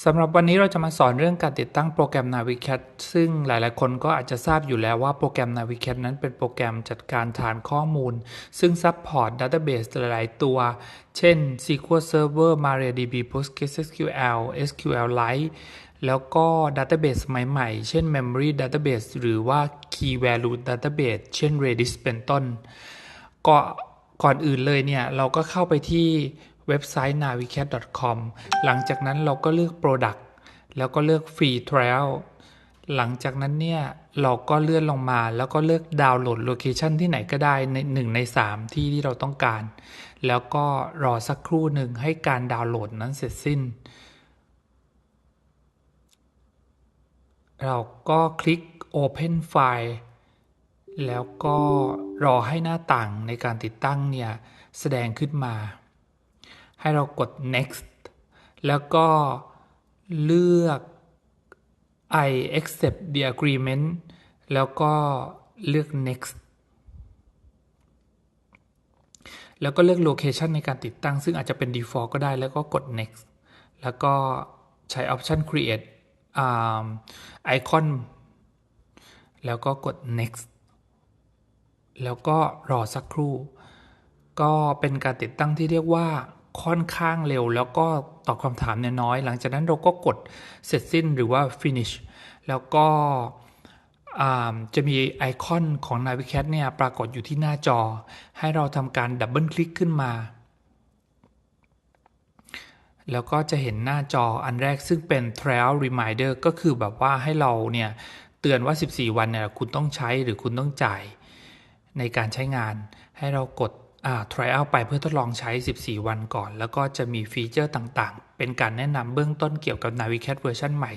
สำหรับวันนี้เราจะมาสอนเรื่องการติดตั้งโปรแกรม Navicat ซึ่งหลายๆ คนก็อาจจะทราบอยู่แล้วว่าโปรแกรม Navicat นั้นเป็นโปรแกรมจัดการฐานข้อมูล ซึ่งซัพพอร์ต Database หลายๆ ตัว เช่น SQL Server MariaDB PostgreSQL SQLite แล้วก็ Database สมัยใหม่ๆ เช่น Memory Database หรือว่า Key Value Database เช่น Redis เป็นต้น ก็ก่อนอื่นเลยเนี่ย เราก็เข้าไปที่ เว็บไซต์ navicat.com หลังจากนั้นเราก็เลือก Product แล้วก็เลือก Free Trial หลังจากนั้นเนี่ย เราก็เลื่อนลงมาแล้วก็เลือกดาวน์โหลดโลเคชันที่ไหนก็ได้ในหนึ่งใน 3 ที่ที่เราต้องการ แล้วก็รอสักครู่หนึ่งให้การดาวน์โหลดนั้นเสร็จสิ้น เราก็คลิก Open File แล้วก็รอให้หน้าต่างในการติดตั้งเนี่ย แสดงขึ้นมา ให้เรากด next แล้วก็เลือก I accept the agreement แล้วก็เลือก next แล้วก็เลือก location ในการติดตั้ง ซึ่งอาจจะเป็น default ก็ได้ แล้วก็กด next แล้วก็ใช้ option create ไอคอนแล้วก็กด next แล้วก็รอสักครู่ ก็เป็นการติดตั้งที่เรียกว่า ค่อนข้างเร็ว แล้วก็ตอบคำถามเนี่ยน้อย หลังจากนั้นเราก็กดเสร็จสิ้นหรือว่า finish แล้วก็จะมีไอคอนของ Navicat เนี่ยปรากฏอยู่ที่หน้าจอ ให้เราทำการดับเบิลคลิกขึ้นมา แล้วก็จะเห็นหน้าจออันแรกซึ่งเป็น trial reminder ก็คือแบบว่าให้เราเนี่ยเตือนว่า 14 วันเนี่ยคุณต้องใช้หรือคุณต้องจ่ายในการใช้งาน ให้เรากด อ่า trial ไปเพื่อทดลองใช้ 14 วันก่อน แล้วก็จะมีฟีเจอร์ต่างๆ เป็นการแนะนำเบื้องต้นเกี่ยวกับ Navicat เวอร์ชันใหม่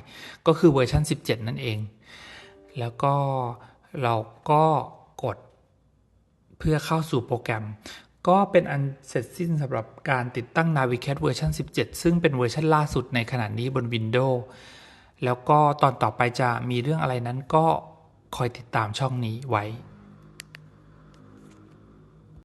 ก็คือเวอร์ชัน17 นั่นเอง แล้วก็เราก็กดเพื่อเข้าสู่โปรแกรม ก็เป็นอันเสร็จสิ้นสำหรับการติดตั้ง Navicat เวอร์ชัน17 ซึ่งเป็นเวอร์ชันล่าสุดในขณะนี้บน Windows แล้วก็ตอนต่อไปจะมีเรื่องอะไรนั้นก็คอยติดตามช่องนี้ไว้